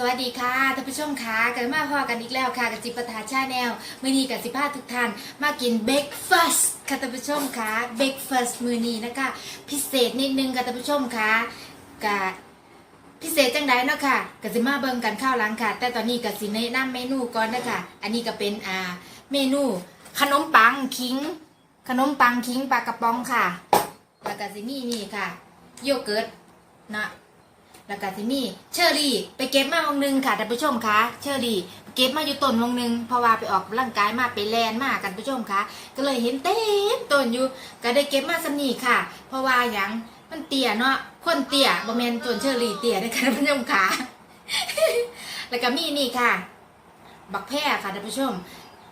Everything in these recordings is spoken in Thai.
สวัสดีค่ะท่านผู้ชมค่ะกันมาพอกันอีกแล้วค่ะกับจิปทาชาแนลมือนี้กับสิพาทุกท่านมากินเบรกฟาสต์ค่ะท่านผู้ชมค่ะเบรกฟาสต์มือนี้นะคะ พิเศษนิดนึงค่ะท่านผู้ชมค่ะกับพิเศษจังไดเนาะค่ะกับสิมาเบิ่งกันข้าวหลังค่ะ แต่ตอนนี้กับสิแนะนำเมนูก่อนนะคะอันนี้ก็เป็นอ่าเมนูขนมปังคิง ขนมปังคิงปลากระป๋องค่ะแล้วก็สิมีนี่ค่ะโยเกิร์ตนะ แล้วก็ที่นี่เชอรี่ไปเก็บมาวงหนึงค่ะท่านผู้ชมคะเชอรี่เก็บมาอยู่ต้นวงหนึงเพราะว่าไปออกกำลังกายมาไปแลนมากันผู้ชมคะก็เลยเห็นเต็มต้นอยู่ก็ได้เก็บมาสนีค่ะ เพราะว่าอย่างมันเตี้ยเนาะคนเตี้ยบ่แมนต้นเชอรี่เตี้ยนะคะท่านผู้ชมคะแล้วก็มีนี่ค่ะ บักแพร่ค่ะท่านผู้ชม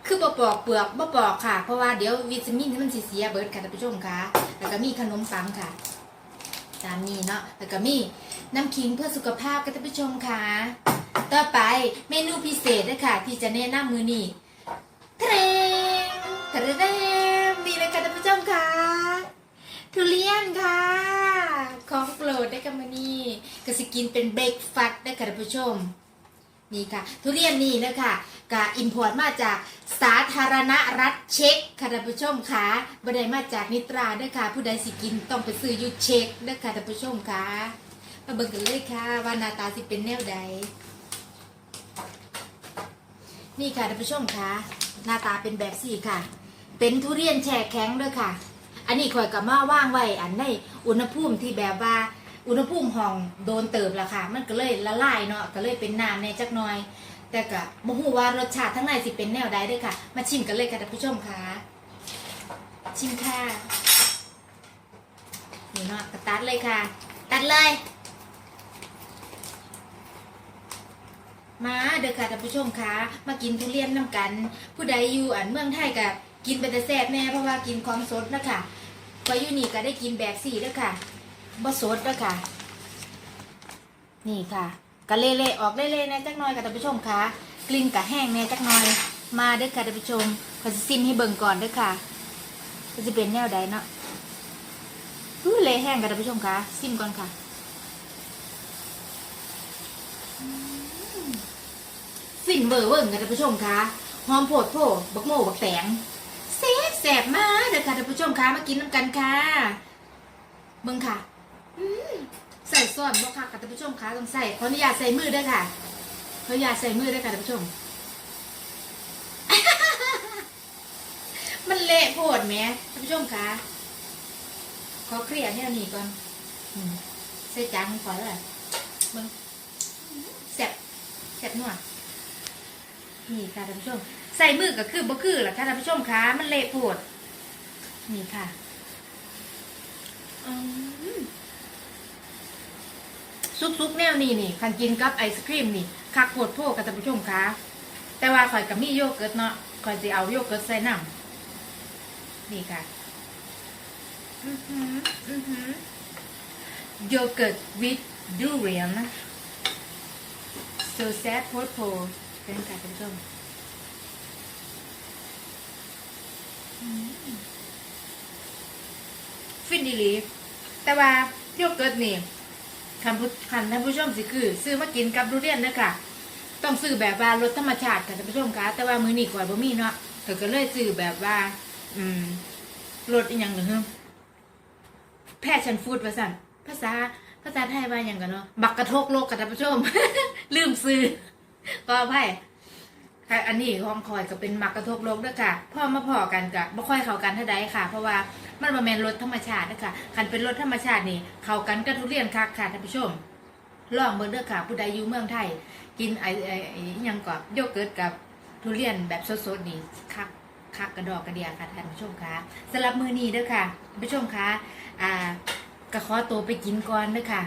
คือบ่ปอกเปลือกบ่ปอกค่ะ เพราะว่าเดี๋ยววิตามินที่มันเสียเบิร์ดค่ะท่านผู้ชมคะแล้วก็มีขนมปังค่ะ ตามนี้เนาะแล้วก็มีน้ำขิงเพื่อสุขภาพค่ะท่านผู้ชมค่ะ ต่อไปเมนูพิเศษนะคะที่จะแนะนำมือนี้เทรงเทรเดมนี่เลยค่ะท่านผู้ชมค่ะทุเรียนค่ะ ของโปรดได้กับมือนี้ก็สิกินเป็นเบรกฟัดได้ค่ะท่านผู้ชม นี่ค่ะ ทุเรียนนี่นะคะกะอิมพอร์ตมาจากสาธารณรัฐเช็กค่ะท่านผู้ชมค่ะบ่ได้มาจากนิตราเด้อค่ะ ผู้ใดสิกินต้องไปซื้อยูเช็กเด้อค่ะท่านผู้ชมค่ะมาเบิ่งกันเลยค่ะว่าหน้าตาสิเป็นแนวใด นี่ค่ะท่านผู้ชมค่ะหน้าตาเป็นแบบสี่ค่ะ เป็นทุเรียนแช่แข็งเด้อค่ะ อันนี้ข่อยกับมาว่างไว้อันในอุณหภูมิที่แบบว่า อุณหภูมิห้องโดนเติบละค่ะ มันก็เลยละลายเนาะก็เลยเป็นน้ำในจักหน่อย แต่ก็บ่ฮู้ว่ารสชาติทั้างในสิเป็นแนวใดเด้วยค่ะ มาชิมกันเลยค่ะท่านผู้ชมค่ะ ชิมค่ะนี่เนาะก็ตัดเลยค่ะ ตัดเลย มาเด้อค่ะท่านผู้ชมค่ะ มากินทุเรียนน้ำกัน ผู้ใดอยู่อันเมืองไทยก็กินเป็นแต่แซ่บแน่เพราะว่ากินของสดนะคะพออยู่นี่ก็ได้กินแบบสี่เด้อค่ะ บ่สดด้วยค่ะ นี่ค่ะกะเละๆออกเละๆน่จักหน่อยค่ะท่านผู้ชมค่ะกลิ่นกะแห้งแน่จักหน่อย มาเด้อค่ะท่านผู้ชมขอสิซิมให้เบิ่งก่อนเด้อค่ะจะเป็นแนวใดเนาะอู้เละแห้งค่ะท่านผู้ชมค่ะซิมก่อนค่ะอืมฟินเบอร์เบิ่งค่ะท่านผู้ชมค่ะหอมโผดโผบักโมบักแตงแซ่บแซ่บมากเด้อค่ะท่านผู้ชมค่ะมากินน้ำกันค่ะเบิ่งค่ะ ใส่ซอสบ่ค่ะกับท่านผู้ชมคะต้องใส่ขออนุญาตใส่มือด้วยค่ะขออนุญาตใส่มือด้วยค่ะท่านผู้ชม มันเละโพดแหมท่านผู้ชมคะขอเคลียร์เนี่ยนี่ก่อนใส่จานก่อนเลยเบิ่งแซ่บแซ่บนัวนี่ค่ะท่านผู้ชม ใส่มือก็คือบ่คือล่ะค่ะท่านผู้ชมคะมันเละโพดนี่ค่ะ อืม ซุกๆแนวนี้นี่คันกินกับไอศครีมนี่คักปวดโพกกับท่านผู้ชมคะแต่ว่าข่อยกับมีโยเกิร์ตเนาะข่อยจะเอาโยเกิร์ตใส่น้ำนี่ค่ะอือหืออือหือโยเกิร์ต with durian so sad โพดโพเป็นค่ะท่านผู้ชมฟินดีลีแต่ว่าโยเกิร์ตนี่ คันผู้คันท่านผู้ชมสิคือ ซื้อมากินกับทุเรียนเด้อค่ะ ต้องซื้อแบบว่ารสธรรมชาติค่ะท่านผู้ชมคะแต่ว่ามื้อนี้ก่อยบ่มีเนาะเธอก็เลยซื้อแบบว่า อืมรสอีหยังหนึ่งแพชชั่นฟู้ดภาษาภาษาภาษาไทยว่าอย่างกันเนาะบักกระทกโลกค่ะท่านผู้ชม ลืมซื้อก็อภัย ค่ะอันนี้ของคอยก็เป็นหมักกระทบโลกด้วยค่ะพ่อมาพอกันกะบ่ค่อยเข้ากันเท่าใดค่ะ เพราะว่ามันบ่แม่นรสธรรมชาตินะคะคันเป็นรสธรรมชาตินี่เข้ากันกับทุเรียนคักค่ะท่านผู้ชมลองเบิ่งเด้อค่ะ ผู้ใดอยู่เมืองไทย กินไอ้ไอ้ไอ้อิหยังก็โยเกิร์ตกับทุเรียนแบบสดๆนี่คักคักกระดอกกระเดียค่ะท่านผู้ชมคะสำหรับมือนี้เด้อค่ะท่านผู้ชมคะอ่าก็ขอตัวไปกินก่อนเด้อค่ะ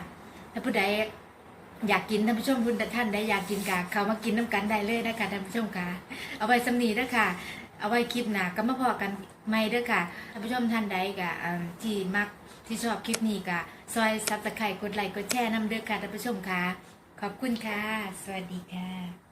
ถ้าผู้ใด อยากกินท่านผู้ชมคุณท่านได้อยากกินกะเขามากินน้ำกันได้เลยนะคะท่านผู้ชมค่ะเอาไว้สำนีเด้อค่ะเอาไว้คลิปหนาก็มาพอกันไม่เด้อค่ะท่านผู้ชมท่านใดกะที่มักที่ชอบคลิปนี้กะซอยซับสไคร่กดไลค์กดแชร์น้ำเด้อค่ะท่านผู้ชมค่ะ ขอบคุณค่ะ สวัสดีค่ะ